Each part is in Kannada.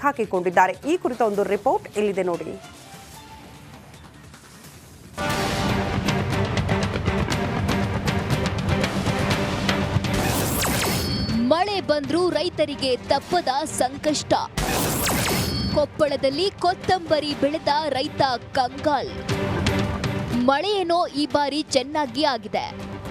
ಸಿಕ್ಕಾಕಿಕೊಂಡಿದ್ದಾರೆ ಈ ಕುರಿತ ಒಂದು ರಿಪೋರ್ಟ್ ಇಲ್ಲಿದೆ ನೋಡಿ. ಮಳೆ ಬಂದ್ರೂ ರೈತರಿಗೆ ತಪ್ಪದ ಸಂಕಷ್ಟ. ಕೊಪ್ಪಳದಲ್ಲಿ ಕೊತ್ತಂಬರಿ ಬೆಳೆದ ರೈತ ಕಂಗಾಲ್. ಮಳೆಯೇನೋ ಈ ಬಾರಿ ಚೆನ್ನಾಗಿ ಆಗಿದೆ.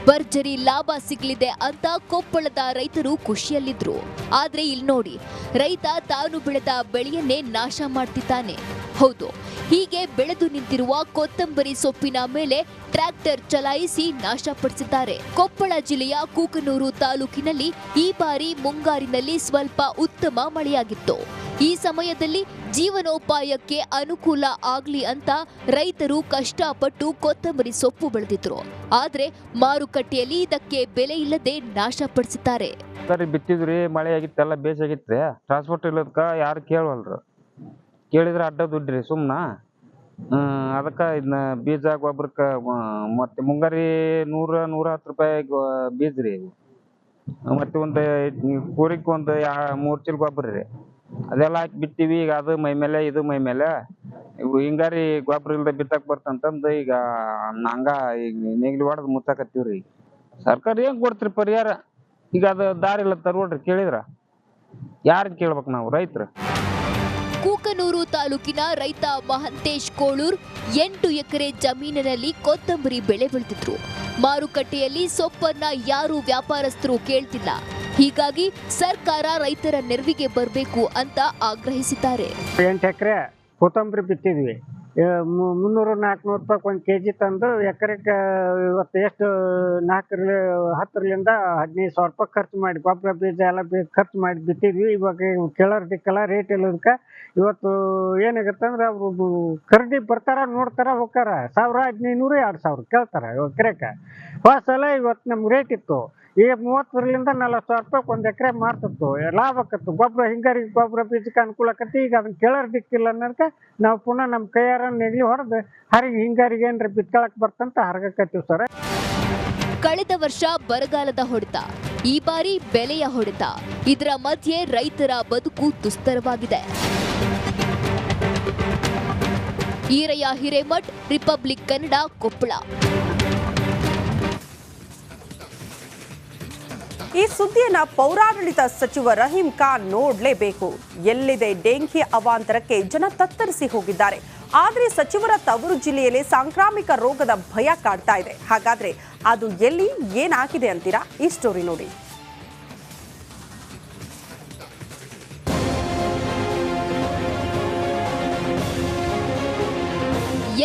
ಭರ್ಜರಿ ಲಾಭ ಸಿಗಲಿದೆ ಅಂತ ಕೊಪ್ಪಳದ ರೈತರು ಖುಷಿಯಲ್ಲಿದ್ರು. ಆದ್ರೆ ಇಲ್ಲಿ ನೋಡಿ, ರೈತ ತಾನು ಬೆಳೆದ ಬೆಳೆಯನ್ನೇ ನಾಶ ಮಾಡ್ತಿದ್ದಾನೆ. ಹೌದು, ಹೀಗೆ ಬೆಳೆದು ನಿಂತಿರುವ ಕೊತ್ತಂಬರಿ ಸೊಪ್ಪಿನ ಮೇಲೆ ಟ್ರ್ಯಾಕ್ಟರ್ ಚಲಾಯಿಸಿ ನಾಶಪಡಿಸಿದ್ದಾರೆ ಕೊಪ್ಪಳ ಜಿಲ್ಲೆಯ ಕೂಕನೂರು ತಾಲೂಕಿನಲ್ಲಿ ಈ ಬಾರಿ ಮುಂಗಾರಿನಲ್ಲಿ ಸ್ವಲ್ಪ ಉತ್ತಮ ಮಳೆಯಾಗಿತ್ತು. ಈ ಸಮಯದಲ್ಲಿ ಜೀವನೋಪಾಯಕ್ಕೆ ಅನುಕೂಲ ಆಗ್ಲಿ ಅಂತ ರೈತರು ಕಷ್ಟಪಟ್ಟು ಕೊತ್ತಂಬರಿ ಸೊಪ್ಪು ಬೆಳೆದಿದ್ರು. ಆದ್ರೆ ಮಾರುಕಟ್ಟೆಯಲ್ಲಿ ಇದಕ್ಕೆ ಬೆಲೆ ಇಲ್ಲದೆ ನಾಶಪಡಿಸಿದ್ದಾರೆ ಸರಿ, ಬಿತ್ತಿದ್ರಿ, ಮಳೆ ಆಗಿತ್ತೆಲ್ಲ ಬೇಸಾಗಿತ್ತು ಟ್ರಾನ್ಸ್ಪೋರ್ಟ್ ಇಲ್ಲದಕ್ಕ ಯಾರು ಕೇಳವಲ್ರು? ಕೇಳಿದ್ರೆ ಅಡ್ಡ ದುಡ್ಡ್ರಿ ಸುಮ್ಮನ ಅದಕ್ಕೆ ಇದನ್ನ ಬೀಜ ಗೊಬ್ಬರಕ್ಕೆ ಮತ್ತೆ ಮುಂಗಾರಿ ನೂರ ನೂರ ಹತ್ತು ರೂಪಾಯಿ ಬೀಜ್ರಿ ಬೀಜ ರೀ ಮತ್ತೆ ಒಂದು ಕೂರಿಕ್ ಒಂದು ಮೂರು ಚೀಲ ಗೊಬ್ಬರ ರೀ. ಅದೆಲ್ಲ ಹಾಕಿ ಬಿಟ್ಟಿವಿ ಈಗ ಅದು ಮೈ ಮೇಲೆ, ಇದು ಮೈ ಮೇಲೆ. ಇವು ಹಿಂಗಾರಿ ಗೊಬ್ಬರ ಇಲ್ದೆ ಬಿತ್ತಕ್ ಬರ್ತಂತಂದು ಈಗ ನಂಗ ಈಗ ನೇಗಿಲು ಹೊಡೆದು ಮುಚ್ಚಾಕತ್ತೀವ್ರಿ. ಈಗ ಸರ್ಕಾರ ಏನ್ ಕೊಡ್ತೀರಿ ಪರಿಹಾರ? ಈಗ ಅದು ದಾರಿ ಇಲ್ಲ ತರ್ಬೋಡ್ರಿ ಕೇಳಿದ್ರ? ಯಾರನ್ನ ಕೇಳ್ಬೇಕು ನಾವು ರೈತರು? ಕೂಕನೂರು ತಾಲೂಕಿನ ರೈತ ಮಹಂತೇಶ್ ಕೋಳೂರ್ ಎಂಟು ಎಕರೆ ಜಮೀನಿನಲ್ಲಿ ಕೊತ್ತಂಬರಿ ಬೆಳೆ ಬೆಳೆದಿದ್ರು. ಮಾರುಕಟ್ಟೆಯಲ್ಲಿ ಸೊಪ್ಪನ್ನ ಯಾರು ವ್ಯಾಪಾರಸ್ಥರು ಕೇಳ್ತಿಲ್ಲ. ಹೀಗಾಗಿ ಸರ್ಕಾರ ರೈತರ ನೆರವಿಗೆ ಬರಬೇಕು ಅಂತ ಆಗ್ರಹಿಸಿದ್ದಾರೆ. ಎಂಟು ಎಕರೆ ಕೊತ್ತಂಬರಿ ಬಿತ್ತಿದ್ವಿ. ಮುನ್ನೂರು ನಾಲ್ಕುನೂರು ರೂಪಾಯಿ ಒಂದು ಕೆ ಜಿ ತಂದು ಎಕರೆಗೆ ಇವತ್ತು ಎಷ್ಟು ನಾಲ್ಕರ ಹತ್ತರಿಂದ ಹದಿನೈದು ಸಾವಿರ ರೂಪಾಯಿ ಖರ್ಚು ಮಾಡಿ, ಗೊಬ್ಬರ ಬೀಜ ಎಲ್ಲ ಖರ್ಚು ಮಾಡಿ ಬಿತ್ತಿದ್ವಿ. ಇವಾಗ ಕೆಳರ್ ದಿಕ್ಕಲ್ಲ ರೇಟ್ ಇಲ್ಲದಕ್ಕೆ ಇವತ್ತು ಏನಾಗುತ್ತೆ ಅಂದ್ರೆ ಅವರು ಖರೀದಿ ಬರ್ತಾರ, ನೋಡ್ತಾರ, ಹೋಗ್ತಾರ. ಸಾವಿರ ಹದಿನೈದು ನೂರು, ಎರಡು ಸಾವಿರ ಕೇಳ್ತಾರೆ ಎಕರೆಗೆ. ಹೋದ ಇವತ್ತು ನಮ್ಗೆ ರೇಟ್ ಇತ್ತು. ಈಗ ಮೂವತ್ತರಿಂದ ನಲ್ವತ್ತು ಸಾವಿರ ರೂಪಾಯಿ ಒಂದು ಎಕರೆ ಮಾರ್ತಿತ್ತು. ಲಾಭ ಆಕತ್ತು ಗೊಬ್ಬರ ಹಿಂಗಾರಿ ಗೊಬ್ಬರ ಬೀಜಕ್ಕೆ ಅನುಕೂಲ ಆಕತಿ ಈಗ ಅದನ್ನ ಕೇಳರ್ ದಿಕ್ಕಿಲ್ಲ ಅನ್ನೋದಕ್ಕೆ ನಾವು ಪುನಃ ನಮ್ಮ ಕೈಯಾರ ನೆಗ್ಲಿ ಹೊಡೆದು ಹರಿಗೆ ಹಿಂಗಾರಿಗೆ ಏನ್ರ ಬಿತ್ಕೊಳಕ್ ಬರ್ತಂತ ಹರಗಕತ್ತೀವಿ ಸರ್. ಕಳೆದ ವರ್ಷ ಬರಗಾಲದ ಹೊಡೆತ, ಈ ಬಾರಿ ಬೆಲೆಯ ಹೊಡೆತ. ಇದರ ಮಧ್ಯೆ ರೈತರ ಬದುಕು ದುಸ್ತರವಾಗಿದೆ. ಈರಯ್ಯ ಹಿರೇಮಠ್, ರಿಪಬ್ಲಿಕ್ ಕನ್ನಡ ಕೊಪ್ಪಳ. ಈ ಸುದ್ದಿಯನ್ನ ಪೌರಾಡಳಿತ ಸಚಿವ ರಹೀಂ ಖಾನ್ ನೋಡಲೇಬೇಕು. ಎಲ್ಲಿದೆ ಡೆಂಕಿ ಅವಾಂತರಕ್ಕೆ ಜನ ತತ್ತರಿಸಿ ಹೋಗಿದ್ದಾರೆ. ಆದರೆ ಸಚಿವರ ತವರು ಜಿಲ್ಲೆಯಲ್ಲಿ ಸಾಂಕ್ರಾಮಿಕ ರೋಗದ ಭಯ ಕಾಡ್ತಾ ಇದೆ. ಹಾಗಾದ್ರೆ ಅದು ಎಲ್ಲಿ ಏನಾಗಿದೆ ಅಂತೀರಾ? ಈ ಸ್ಟೋರಿ ನೋಡಿ.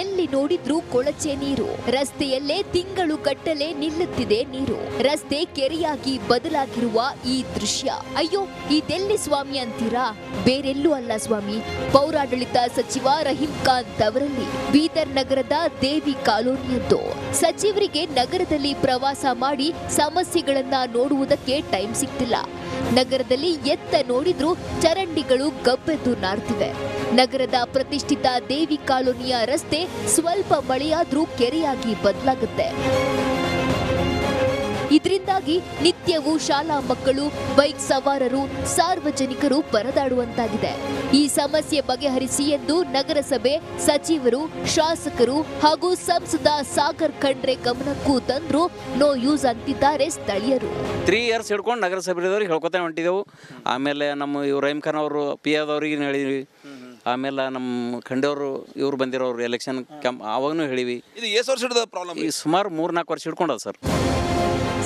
ಎಲ್ಲಿ ನೋಡಿದ್ರೂ ಕೊಳಚೆ ನೀರು. ರಸ್ತೆಯಲ್ಲೇ ತಿಂಗಳು ಕಟ್ಟಲೆ ನಿಲ್ಲುತ್ತಿದೆ ನೀರು. ರಸ್ತೆ ಕೆರೆಯಾಗಿ ಬದಲಾಗಿರುವ ಈ ದೃಶ್ಯ. ಅಯ್ಯೋ, ಇದೆಲ್ಲಿ ಸ್ವಾಮಿ ಅಂತೀರಾ? ಬೇರೆಲ್ಲೂ ಅಲ್ಲ ಸ್ವಾಮಿ. ಪೌರಾಡಳಿತ ಸಚಿವ ರಹೀಂ ಖಾನ್ ಅವರಲ್ಲಿ ಬೀದರ್ ನಗರದ ದೇವಿ ಕಾಲೋನಿಯದ್ದು. ಸಚಿವರಿಗೆ ನಗರದಲ್ಲಿ ಪ್ರವಾಸ ಮಾಡಿ ಸಮಸ್ಯೆಗಳನ್ನ ನೋಡುವುದಕ್ಕೆ ಟೈಮ್ ಸಿಗ್ತಿಲ್ಲ. ನಗರದಲ್ಲಿ ಎತ್ತ ನೋಡಿದ್ರೂ ಚರಂಡಿಗಳು ಗಬ್ಬೆದ್ದು ನಾರ್ತಿವೆ. ನಗರದ ಪ್ರತಿಷ್ಠಿತ ದೇವಿ ಕಾಲೋನಿಯ ರಸ್ತೆ ಸ್ವಲ್ಪ ಮಳೆಯಾದ್ರೂ ಕೆರೆಯಾಗಿ ಬದಲಾಗುತ್ತೆ. ಇದರಿಂದಾಗಿ ನಿತ್ಯವೂ ಶಾಲಾ ಮಕ್ಕಳು ಬೈಕ್ ಸವಾರರು ಸಾರ್ವಜನಿಕರು ಪರದಾಡುವಂತಾಗಿದೆ. ಈ ಸಮಸ್ಯೆ ಬಗೆಹರಿಸಿ ಎಂದು ನಗರಸಭೆ ಸಚಿವರು ಶಾಸಕರು ಹಾಗೂ ಸಂಸದ ಸಾಗರ್ ಖಂಡ್ರೆ ಗಮನಕ್ಕೂ ತಂದ್ರು ನೋ ಯೂಸ್ ಅಂತಿದ್ದಾರೆ ಸ್ಥಳೀಯರು. ತ್ರೀ ಇಯರ್ಸ್ ಹಿಡ್ಕೊಂಡು ನಗರಸಭೆದವ್ರಿಗೆ ಹೇಳ್ಕೊತಾನೆ ಹೊಂಟಿದೆವು. ಆಮೇಲೆ ನಮ್ಮ ಇವ್ರು ರಹೀಮ್ ಖಾನ್ ಅವರು ಪಿ ಎದವ್ರಿಗೆ ಹೇಳಿದ್ವಿ. ಆಮೇಲೆ ನಮ್ಮ ಖಂಡವರು ಇವ್ರು ಬಂದಿರೋರು ಎಲೆಕ್ಷನ್ ಕ್ಯಾಂಪ್ ಅವಾಗೂ ಹೇಳಿವಿ ಇದು ಎಷ್ಟು ವರ್ಷ ಹಿಡಿದ ಪ್ರಾಬ್ಲಮ್ ಈ ಸುಮಾರು ಮೂರು ನಾಲ್ಕು ವರ್ಷ ಹಿಡ್ಕೊಂಡದ ಸರ್.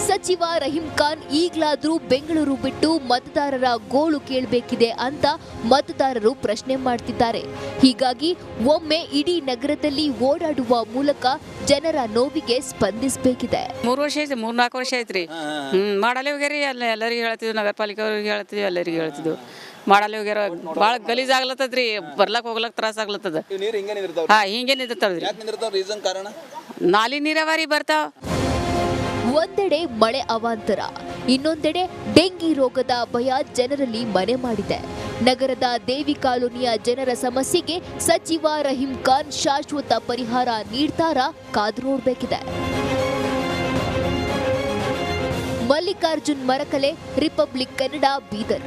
ಸಚಿವ ರಹೀಂ ಖಾನ್ ಈಗಲಾದರೂ ಬೆಂಗಳೂರು ಬಿಟ್ಟು ಮತದಾರರ ಗೋಳು ಕೇಳಬೇಕಿದೆ ಅಂತ ಮತದಾರರು ಪ್ರಶ್ನೆ ಮಾಡ್ತಿದ್ದಾರೆ. ಹೀಗಾಗಿ ಒಮ್ಮೆ ಇಡೀ ನಗರದಲ್ಲಿ ಓಡಾಡುವ ಮೂಲಕ ಜನರ ನೋವಿಗೆ ಸ್ಪಂದಿಸಬೇಕಿದೆ. ಮೂರು ವರ್ಷ ಐತಿ ಮೂರ್ ನಾಲ್ಕು ವರ್ಷ ಐತ್ರಿ ಹ್ಮ್ ಮಾಡಲೇ ಹೋಗ್ಯಾರಿ ಎಲ್ಲ ಎಲ್ಲರಿಗೆ ಹೇಳ್ತಿದ್ವಿ ನಗರ ಪಾಲಿಕೆ ಅವ್ರಿಗೆ ಹೇಳ್ತಿದ್ವಿ ಎಲ್ಲರಿಗೂ ಹೇಳ್ತಿದ್ವು. ಮಾಡಲ್ಲೇ ಹೋಗ್ಯಾರ ಭಾಳ ಗಲೀಜ್ ಆಗ್ಲತ್ತದ್ರಿ ಬರ್ಲಕ್ ಹೋಗ್ಲಕ್ ತ್ರಾಸ ಆಗ್ಲತ್ತದ. ಹಾ ಹಿಂಗೆ ನಿಂತಿರ್ತಾವ್ರಿ ಯಾಕೆ ನಿಂದಿರ್ತಾವ ರೀಸನ್ ಕಾರಣ? ನಾಲಿ ನೀರಾವರಿ ಬರ್ತಾವ. ಒಂದೆಡೆ ಮಳೆ ಅವಾಂತರ, ಇನ್ನೊಂದೆಡೆ ಡೆಂಗಿ ರೋಗದ ಭಯ ಜನರಲ್ಲಿ ಮನೆ ಮಾಡಿದೆ. ನಗರದ ದೇವಿ ಕಾಲೋನಿಯ ಜನರ ಸಮಸ್ಯೆಗೆ ಸಚಿವ ರಹೀಂ ಖಾನ್ ಶಾಶ್ವತ ಪರಿಹಾರ ನೀಡ್ತಾರಾ ಕಾದು ನೋಡಬೇಕಿದೆ. ಮಲ್ಲಿಕಾರ್ಜುನ್ ಮರಕಲೆ, ರಿಪಬ್ಲಿಕ್ ಕನ್ನಡ ಬೀದರ್.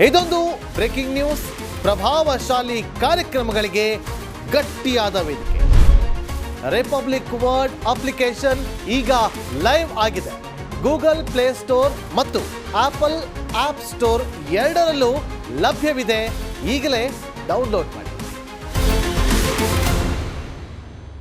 ಇದೊಂದು ಬ್ರೇಕಿಂಗ್ ನ್ಯೂಸ್ ಪ್ರಭಾವಶಾಲಿ ಕಾರ್ಯಕ್ರಮಗಳಿಗೆ ಗಟ್ಟಿಯಾದ ವೇದಿಕೆ. ರಿಪಬ್ಲಿಕ್ ವರ್ಡ್ ಅಪ್ಲಿಕೇಶನ್ ಈಗ ಲೈವ್ ಆಗಿದೆ. ಗೂಗಲ್ ಪ್ಲೇ ಸ್ಟೋರ್ ಮತ್ತು ಆಪಲ್ ಆಪ್ ಸ್ಟೋರ್ ಎರಡರಲ್ಲೂ ಲಭ್ಯವಿದೆ. ಈಗಲೇ ಡೌನ್ಲೋಡ್ ಮಾಡಿ.